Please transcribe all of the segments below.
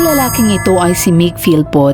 Ang lalaking ito ay si Mick Philpott,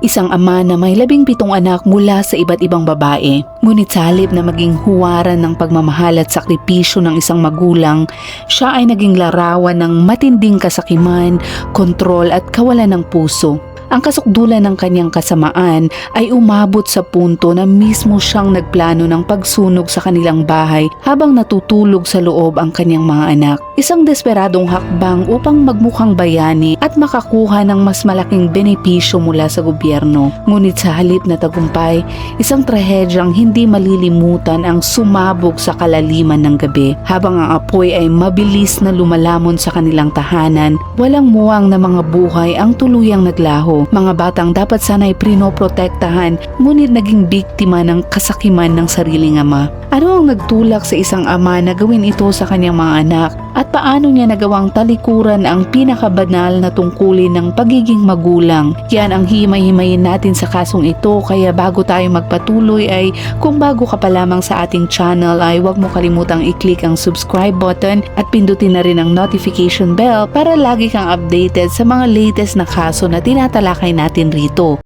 isang ama na may labing pitong anak mula sa iba't ibang babae. Ngunit sa halip na maging huwaran ng pagmamahal at sakripisyo ng isang magulang, siya ay naging larawan ng matinding kasakiman, kontrol at kawalan ng puso. Ang kasukdulan ng kanyang kasamaan ay umabot sa punto na mismo siyang nagplano ng pagsunog sa kanilang bahay habang natutulog sa loob ang kanyang mga anak. Isang desperadong hakbang upang magmukhang bayani at makakuha ng mas malaking benepisyo mula sa gobyerno. Ngunit sa halip na tagumpay, isang trahedyang hindi malilimutan ang sumabog sa kalaliman ng gabi. Habang ang apoy ay mabilis na lumalamon sa kanilang tahanan, walang muwang na mga buhay ang tuluyang naglaho. Mga batang dapat sana'y prinoprotektahan ngunit naging biktima ng kasakiman ng sariling ama. Ano ang nagtulak sa isang ama na gawin ito sa kanyang mga anak at paano niya nagawang talikuran ang pinakabanal na tungkulin ng pagiging magulang. Yan ang himay-himayin natin sa kasong ito kaya bago tayo magpatuloy ay kung bago ka pa lamang sa ating channel ay huwag mo kalimutang i-click ang subscribe button at pindutin na rin ang notification bell para lagi kang updated sa mga latest na kaso na tinatalakay natin rito.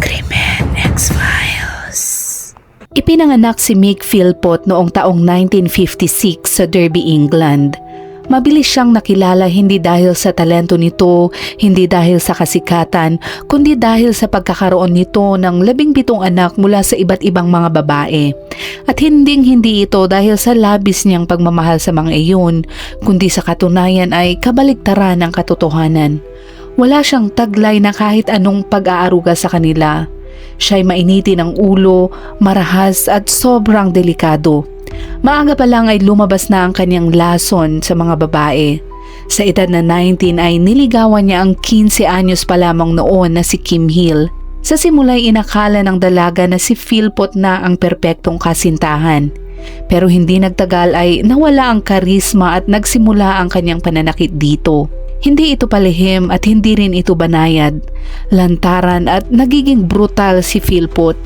Krimen X-Files Ipinanganak si Mick Philpott noong taong 1956 sa Derby, England. Mabilis siyang nakilala hindi dahil sa talento nito, hindi dahil sa kasikatan, kundi dahil sa pagkakaroon nito ng labing pitong anak mula sa iba't ibang mga babae. At hinding hindi ito dahil sa labis niyang pagmamahal sa mga iyon, kundi sa katunayan ay kabaligtaran ng katotohanan. Wala siyang taglay na kahit anong pag-aaruga sa kanila. Siya'y mainitin ang ulo, marahas at sobrang delikado. Maaga pa lang ay lumabas na ang kanyang lason sa mga babae. Sa edad na 19 ay niligawan niya ang 15 anyos pa lamang noon na si Kim Hill. Sa simula'y inakala ng dalaga na si Philpott na ang perpektong kasintahan. Pero hindi nagtagal ay nawala ang karisma at nagsimula ang kanyang pananakit dito. Hindi ito palihim at hindi rin ito banayad. Lantaran at nagiging brutal si Philpott.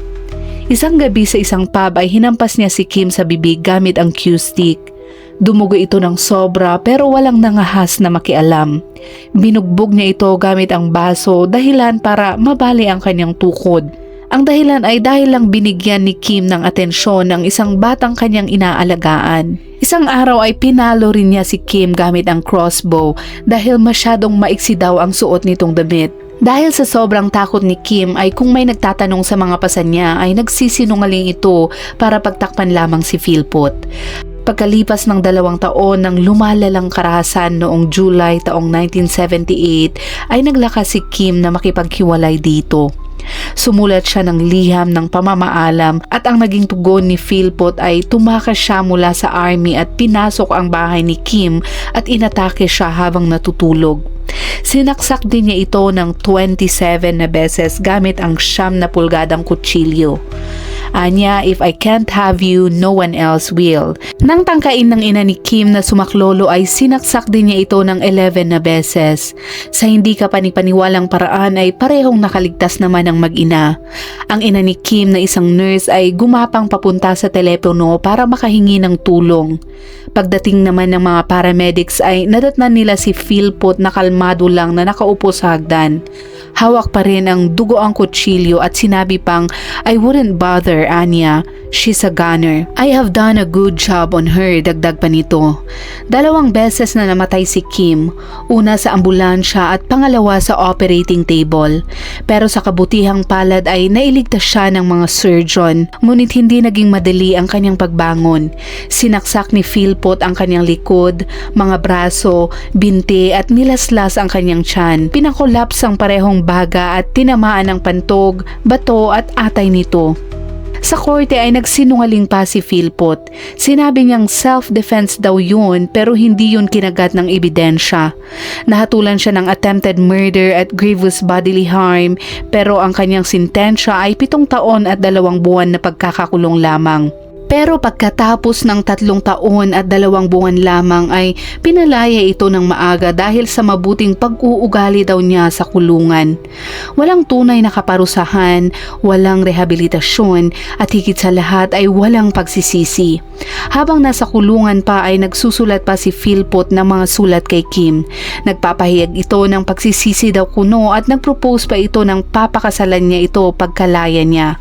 Isang gabi sa isang pub ay hinampas niya si Kim sa bibig gamit ang cue stick. Dumugo ito ng sobra pero walang nangahas na makialam. Binugbog niya ito gamit ang baso dahilan para mabali ang kanyang tukod. Ang dahilan ay dahil lang binigyan ni Kim ng atensyon ng isang batang kanyang inaalagaan. Isang araw ay pinalo rin niya si Kim gamit ang crossbow dahil masyadong maiksi daw ang suot nitong damit. Dahil sa sobrang takot ni Kim ay kung may nagtatanong sa mga pasan niya ay nagsisinungaling ito para pagtakpan lamang si Philpott. Pagkalipas ng dalawang taon ng lumalalang karahasan noong July taong 1978 ay naglakas si Kim na makipaghiwalay dito. Sumulat siya ng liham ng pamamaalam at ang naging tugon ni Philpott ay tumakas siya mula sa army at pinasok ang bahay ni Kim at inatake siya habang natutulog. Sinaksak din niya ito ng 27 na beses gamit ang siyam na pulgadang kutsilyo. Anya, if I can't have you, no one else will. Nang tangkain ng ina ni Kim na sumaklolo ay sinaksak din niya ito ng 11 na beses. Sa hindi ka panipaniwalang paraan ay parehong nakaligtas naman ang mag-ina. Ang ina ni Kim na isang nurse ay gumapang papunta sa telepono para makahingi ng tulong. Pagdating naman ng mga paramedics ay nadatnan nila si Philpott na kalmado lang na nakaupo sa hagdan. Hawak pa rin ang dugo ang kutsilyo at sinabi pang, I wouldn't bother, Anya. She's a gunner. I have done a good job on her, dagdag pa nito. Dalawang beses na namatay si Kim, una sa ambulansya at pangalawa sa operating table. Pero sa kabutihang palad ay nailigtas siya ng mga surgeon, ngunit hindi naging madali ang kanyang pagbangon. Sinaksak ni Philpott ang kanyang likod, mga braso, binti at nilaslas ang kanyang tiyan. Pinakolaps ang parehong baga at tinamaan ng pantog, bato at atay nito. Sa korte ay nagsinungaling pa si Philpott. Sinabi niyang self-defense daw yun pero hindi yun kinagat ng ebidensya. Nahatulan siya ng attempted murder at grievous bodily harm pero ang kanyang sintensya ay pitong taon at dalawang buwan na pagkakakulong lamang. Pero pagkatapos ng tatlong taon at dalawang buwan lamang ay pinalaya ito ng maaga dahil sa mabuting pag-uugali daw niya sa kulungan. Walang tunay na kaparusahan, walang rehabilitasyon at higit sa lahat ay walang pagsisisi. Habang nasa kulungan pa ay nagsusulat pa si Philpot ng mga sulat kay Kim. Nagpapahayag ito ng pagsisisi daw kuno at nagpropose pa ito ng papakasalan niya ito pagkalaya niya.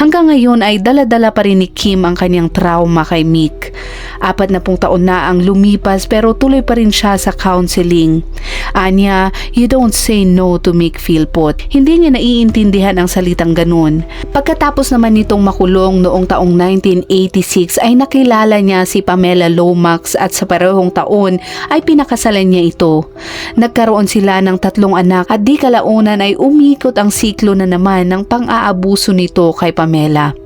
Hanggang ngayon ay daladala pa rin ni Kim ang kanyang trauma kay Mick. Apat na pong taon na ang lumipas pero tuloy pa rin siya sa counseling. Anya, you don't say no to Mick Philpot. Hindi niya naiintindihan ang salitang ganun. Pagkatapos naman nitong makulong noong taong 1986 ay nakilala niya si Pamela Lomax at sa parehong taon ay pinakasalan niya ito. Nagkaroon sila ng tatlong anak at di kalaunan ay umikot ang siklo na naman ng pang-aabuso nito kay Pamela.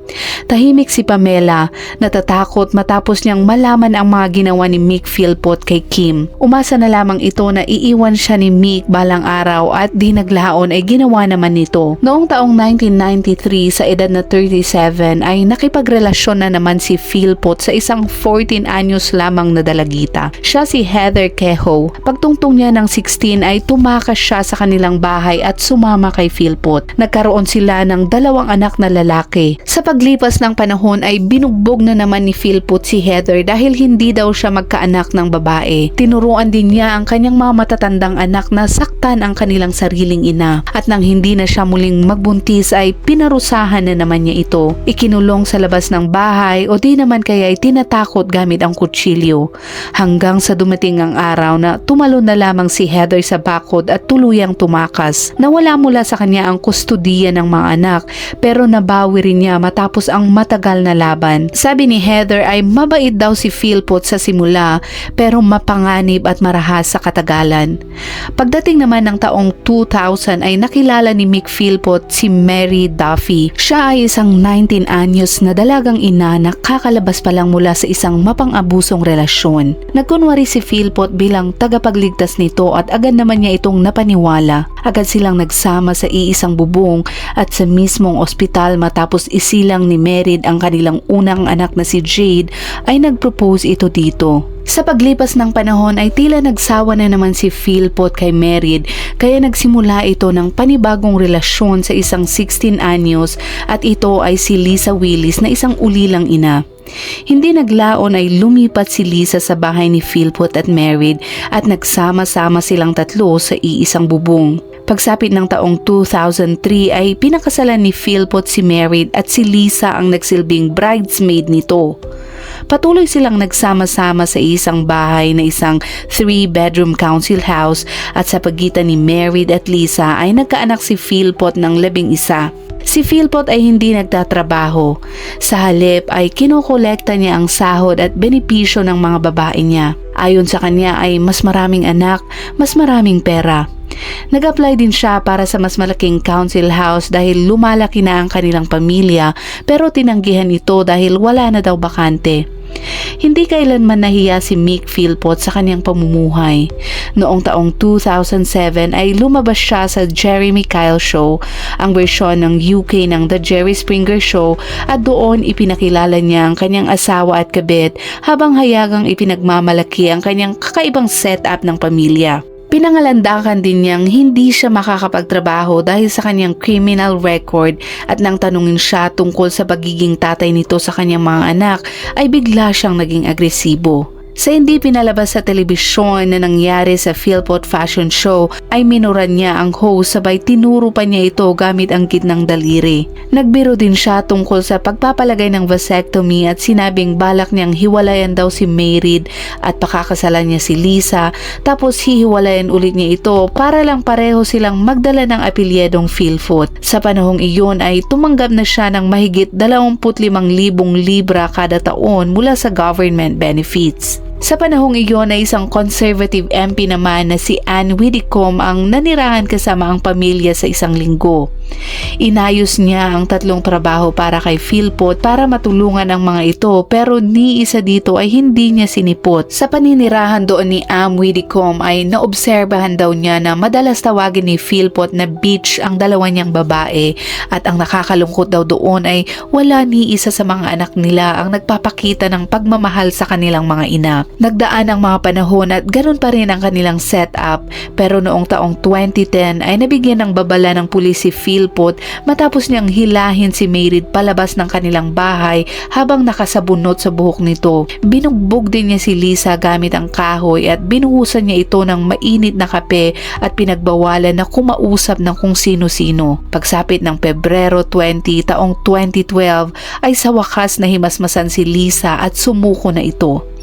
Tahimik si Pamela, natatakot matapos niyang malaman ang mga ginawa ni Mick Philpot kay Kim. Umasa na lamang ito na iiwan siya ni Mick balang araw at di naglaon ay ginawa naman nito. Noong taong 1993 sa edad na 37 ay nakipagrelasyon na naman si Philpot sa isang 14 anyos lamang na dalagita. Siya si Heather Kehoe. Pagtungtong niya ng 16 ay tumakas siya sa kanilang bahay at sumama kay Philpot. Nagkaroon sila ng dalawang anak na lalaki. Sa paglipas ng panahon ay binugbog na naman ni Philpot si Heather dahil hindi daw siya magkaanak ng babae. Tinuruan din niya ang kanyang mga matatandang anak na saktan ang kanilang sariling ina. At nang hindi na siya muling magbuntis ay pinarusahan na naman niya ito. Ikinulong sa labas ng bahay o di naman kaya ay tinatakot gamit ang kutsilyo. Hanggang sa dumating ang araw na tumalo na lamang si Heather sa bakod at tuluyang tumakas. Nawala mula sa kanya ang kustudiya ng mga anak pero nabawi rin niya matapos ang matagal na laban. Sabi ni Heather ay mabait daw si Philpot sa simula pero mapanganib at marahas sa katagalan. Pagdating naman ng taong 2000 ay nakilala ni Mick Philpot si Mary Duffy. Siya ay isang 19 anyos na dalagang ina na kakalabas pa lang mula sa isang mapang-abusong relasyon. Nagkunwari si Philpot bilang tagapagligtas nito at agad naman niya itong napaniwala. Agad silang nagsama sa iisang bubong at sa mismong ospital matapos isilang ni Merid ang kanilang unang anak na si Jade ay nagpropose ito dito. Sa paglipas ng panahon ay tila nagsawa na naman si Philpot kay Merid kaya nagsimula ito ng panibagong relasyon sa isang 16 anyos at ito ay si Lisa Willis na isang ulilang ina. Hindi naglaon ay lumipat si Lisa sa bahay ni Philpot at Merid at nagsama-sama silang tatlo sa iisang bubong. Pagsapit ng taong 2003 ay pinakasalan ni Philpot si Merid at si Lisa ang nagsilbing bridesmaid nito. Patuloy silang nagsama-sama sa isang bahay na isang three-bedroom council house at sa pagitan ni Merid at Lisa ay nagkaanak si Philpot ng labing isa. Si Philpot ay hindi nagtatrabaho. Sa halip ay kinokolekta niya ang sahod at benepisyo ng mga babae niya. Ayon sa kanya ay mas maraming anak, mas maraming pera. Nag-apply din siya para sa mas malaking council house dahil lumalaki na ang kanilang pamilya pero tinanggihan ito dahil wala na daw bakante. Hindi kailanman nahiya si Mick Philpot sa kanyang pamumuhay. Noong taong 2007 ay lumabas siya sa Jeremy Kyle Show, ang bersyon ng UK ng The Jerry Springer Show at doon ipinakilala niya ang kanyang asawa at kabit habang hayagang ipinagmamalaki ang kanyang kakaibang setup ng pamilya. Pinangalandakan din niyang hindi siya makakapagtrabaho dahil sa kanyang criminal record at nang tanungin siya tungkol sa pagiging tatay nito sa kanyang mga anak ay bigla siyang naging agresibo. Sa hindi pinalabas sa telebisyon na nangyari sa Philpot Fashion Show ay minuran niya ang host sabay tinuro pa niya ito gamit ang gitnang daliri. Nagbiro din siya tungkol sa pagpapalagay ng vasectomy at sinabing balak niyang hiwalayan daw si Mayrid at pakakasalan niya si Lisa tapos hihiwalayan ulit niya ito para lang pareho silang magdala ng apilyedong Philpot. Sa panahong iyon ay tumanggap na siya ng mahigit 25,000 libra kada taon mula sa government benefits. Sa panahong iyon ay isang conservative MP naman na si Anne Widdicombe ang nanirahan kasama ang pamilya sa isang linggo. Inayos niya ang tatlong trabaho para kay Philpot para matulungan ang mga ito pero ni isa dito ay hindi niya sinipot. Sa paninirahan doon ni Am Widdicombe ay naobserbahan daw niya na madalas tawagin ni Philpot na beach ang dalawa niyang babae at ang nakakalungkot daw doon ay wala ni isa sa mga anak nila ang nagpapakita ng pagmamahal sa kanilang mga ina. Nagdaan ang mga panahon at ganun pa rin ang kanilang setup pero noong taong 2010 ay nabigyan ng babala ng pulis si Philpot matapos niyang hilahin si Mayrid palabas ng kanilang bahay habang nakasabunot sa buhok nito. Binugbog din niya si Lisa gamit ang kahoy at binuhusan niya ito ng mainit na kape at pinagbawalan na kumausap ng kung sino-sino. Pagsapit ng Pebrero 20 taong 2012 ay sa wakas na himasmasan si Lisa at sumuko na ito.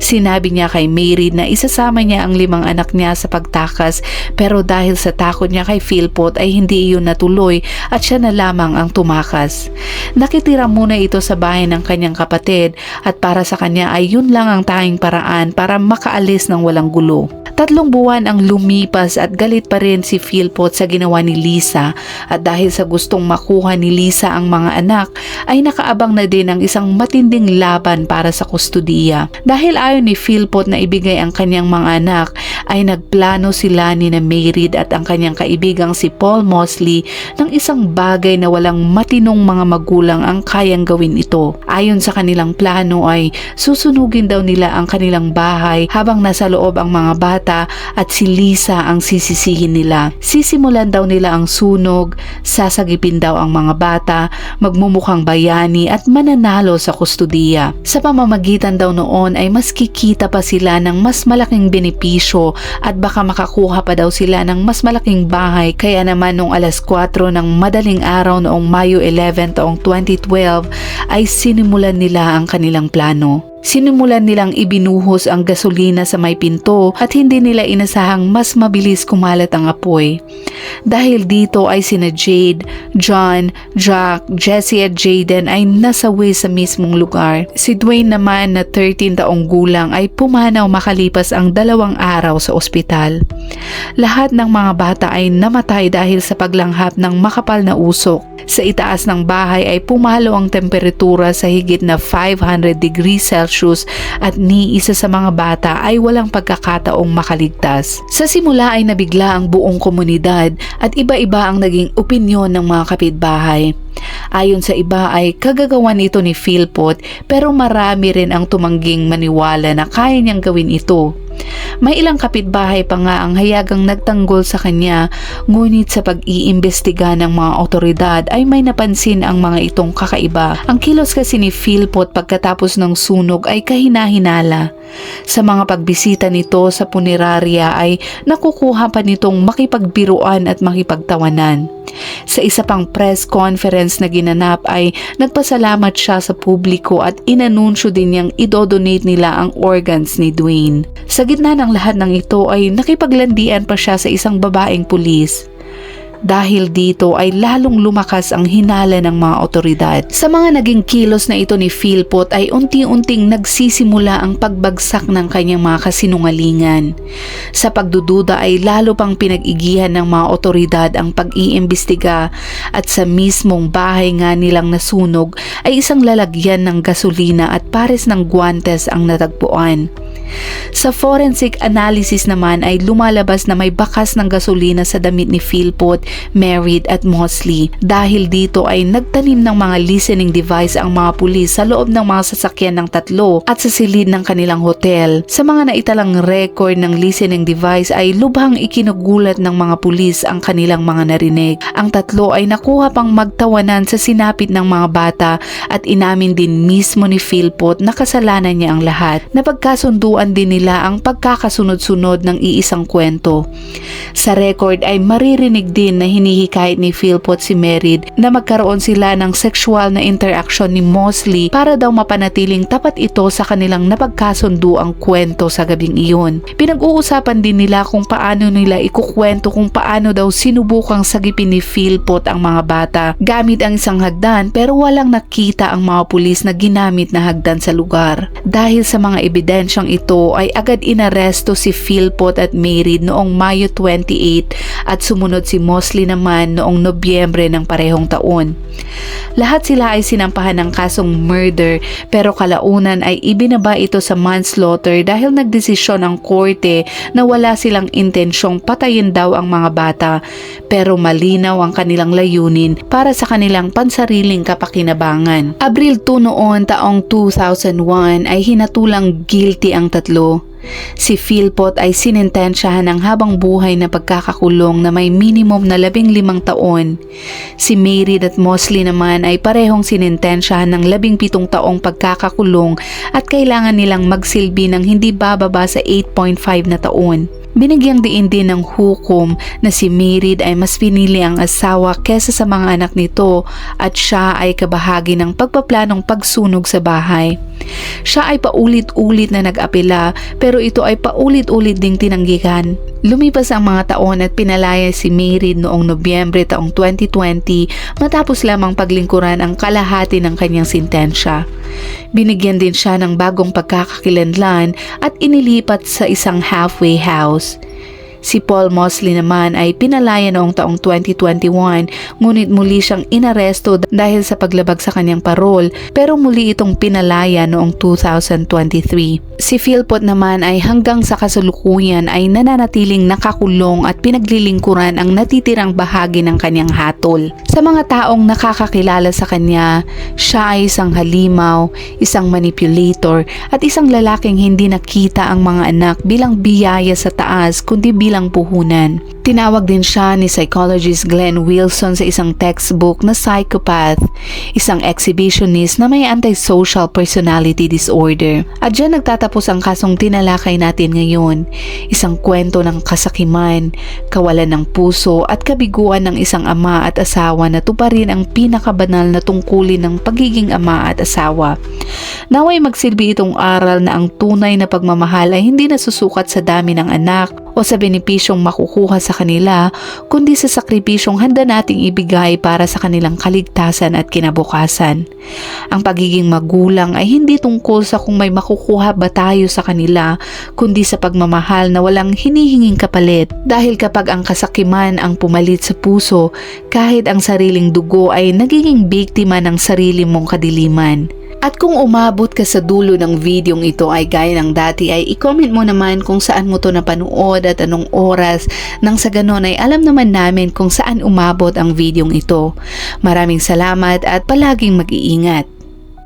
Sinabi niya kay Mary na isasama niya ang limang anak niya sa pagtakas pero dahil sa takot niya kay Philpot ay hindi iyon natuloy at siya na lamang ang tumakas. Nakitira muna ito sa bahay ng kanyang kapatid at para sa kanya ay yun lang ang tanging paraan para makaalis ng walang gulo. Tatlong buwan ang lumipas at galit pa rin si Philpot sa ginawa ni Lisa at dahil sa gustong makuha ni Lisa ang mga anak ay nakaabang na din ang isang matinding laban para sa kustudiya. Dahil ayaw ni Philpot na ibigay ang kanyang mga anak ay nagplano sila ni na Mayrid at ang kanyang kaibigang si Paul Mosley ng isang bagay na walang matinong mga magulang ang kayang gawin ito. Ayon sa kanilang plano ay susunugin daw nila ang kanilang bahay habang nasa loob ang mga bata at si Lisa ang sisisihin nila. Sisimulan daw nila ang sunog, sasagipin daw ang mga bata, magmumukhang bayani at mananalo sa kustudiya. Sa pamamagitan daw noon ay mas kikita pa sila ng mas malaking benepisyo at baka makakuha pa daw sila ng mas malaking bahay kaya naman nung alas 4 ng madaling araw noong Mayo 11 taong 2012 ay sinimulan nila ang kanilang plano. Sinimulan nilang ibinuhos ang gasolina sa may pinto at hindi nila inasahang mas mabilis kumalat ang apoy. Dahil dito ay sina Jade, John, Jack, Jesse at Jaden ay nasawi sa mismong lugar. Si Dwayne naman na 13 taong gulang ay pumanaw makalipas ang dalawang araw sa ospital. Lahat ng mga bata ay namatay dahil sa paglanghap ng makapal na usok. Sa itaas ng bahay ay pumalo ang temperatura sa higit na 500 degrees Celsius at ni isa sa mga bata ay walang pagkakataong makaligtas. Sa simula ay nabigla ang buong komunidad at iba-iba ang naging opinyon ng mga kapitbahay. Ayon sa iba ay kagagawan ito ni Philpot pero marami rin ang tumangging maniwala na kaya niyang gawin ito. May ilang kapitbahay pa nga ang hayagang nagtanggol sa kanya ngunit sa pag-iimbestiga ng mga otoridad ay may napansin ang mga itong kakaiba. Ang kilos kasi ni Philpot pagkatapos ng sunog ay kahina-hinala. Sa mga pagbisita nito sa punerarya ay nakukuha pa nitong makipagbiruan at makipagtawanan. Sa isa pang press conference na ginanap ay nagpasalamat siya sa publiko at inanunsyo din niyang idodonate nila ang organs ni Dwayne. Sa gitna ng lahat ng ito ay nakipaglandian pa siya sa isang babaeng pulis. Dahil dito ay lalong lumakas ang hinala ng mga otoridad. Sa mga naging kilos na ito ni Philpot ay unti-unting nagsisimula ang pagbagsak ng kanyang mga kasinungalingan. Sa pagdududa ay lalo pang pinag-igihan ng mga otoridad ang pag-iimbestiga at sa mismong bahay nga nilang nasunog ay isang lalagyan ng gasolina at pares ng guantes ang natagpuan. Sa forensic analysis naman ay lumalabas na may bakas ng gasolina sa damit ni Philpot, Merritt at Mosley. Dahil dito ay nagtanim ng mga listening device ang mga pulis sa loob ng mga sasakyan ng tatlo at sa silid ng kanilang hotel. Sa mga naitalang record ng listening device ay lubhang ikinugulat ng mga pulis ang kanilang mga narinig. Ang tatlo ay nakuha pang magtawanan sa sinapit ng mga bata at inamin din mismo ni Philpot na kasalanan niya ang lahat. Napagkasunduan din nila ang pagkakasunod-sunod ng iisang kwento. Sa record ay maririnig din na hinihikayat ni Philpot si Merid na magkaroon sila ng sexual na interaction ni Mosley para daw mapanatiling tapat ito sa kanilang napagkasundo ang kwento sa gabing iyon. Pinag-uusapan din nila kung paano nila ikukwento kung paano daw sinubukang sagipin ni Philpot ang mga bata gamit ang isang hagdan pero walang nakita ang mga pulis na ginamit na hagdan sa lugar. Dahil sa mga ebidensyang ito ay agad inaresto si Philpot at Mary noong Mayo 28 at sumunod si Mosley naman noong Nobyembre ng parehong taon. Lahat sila ay sinampahan ng kasong murder pero kalaunan ay ibinaba ito sa manslaughter dahil nagdesisyon ang korte na wala silang intensyong patayin daw ang mga bata pero malinaw ang kanilang layunin para sa kanilang pansariling kapakinabangan. Abril 2 noon taong 2001 ay hinatulang guilty ang tatlo. Si Philpot ay sinintensyahan ng habang buhay na pagkakakulong na may minimum na labing limang taon. Si Mary at Mosley naman ay parehong sinintensyahan ng labing pitong taong pagkakakulong at kailangan nilang magsilbi ng hindi bababa sa 8.5 na taon. Binigyang diin din ng hukom na si Mary ay mas pinili ang asawa kesa sa mga anak nito at siya ay kabahagi ng pagpaplanong pagsunog sa bahay. Siya ay paulit-ulit na nag-apela pero ito ay paulit-ulit ding tinanggihan. Lumipas ang mga taon at pinalaya si Mary noong Nobyembre taong 2020 matapos lamang paglingkuran ang kalahati ng kanyang sintensya. Binigyan din siya ng bagong pagkakakilanlan at inilipat sa isang halfway house. Si Paul Mosley naman ay pinalaya noong taong 2021 ngunit muli siyang inaresto dahil sa paglabag sa kanyang parol pero muli itong pinalaya noong 2023. Si Philpot naman ay hanggang sa kasalukuyan ay nananatiling nakakulong at pinaglilingkuran ang natitirang bahagi ng kanyang hatol. Sa mga taong nakakakilala sa kanya, siya ay isang halimaw, isang manipulator at isang lalaking hindi nakita ang mga anak bilang biyaya sa taas kundi bilang puhunan. Tinawag din siya ni psychologist Glenn Wilson sa isang textbook na psychopath, isang exhibitionist na may antisocial personality disorder. At dyan nagtatapos ang kasong tinalakay natin ngayon, isang kwento ng kasakiman, kawalan ng puso at kabiguan ng isang ama at asawa na tuparin ang pinakabanal na tungkulin ng pagiging ama at asawa. Naway magsilbi itong aral na ang tunay na pagmamahal ay hindi nasusukat sa dami ng anak o sa benepisyong makukuha sa kanila, kundi sa sakripisyong handa nating ibigay para sa kanilang kaligtasan at kinabukasan. Ang pagiging magulang ay hindi tungkol sa kung may makukuha ba tayo sa kanila, kundi sa pagmamahal na walang hinihinging kapalit. Dahil kapag ang kasakiman ang pumalit sa puso, kahit ang sariling dugo ay nagiging biktima ng sarili mong kadiliman. At kung umabot ka sa dulo ng videong ito ay gaya ng dati ay i-comment mo naman kung saan mo to napanood at anong oras nang sa ganon ay alam naman namin kung saan umabot ang videong ito. Maraming salamat at palaging mag-iingat.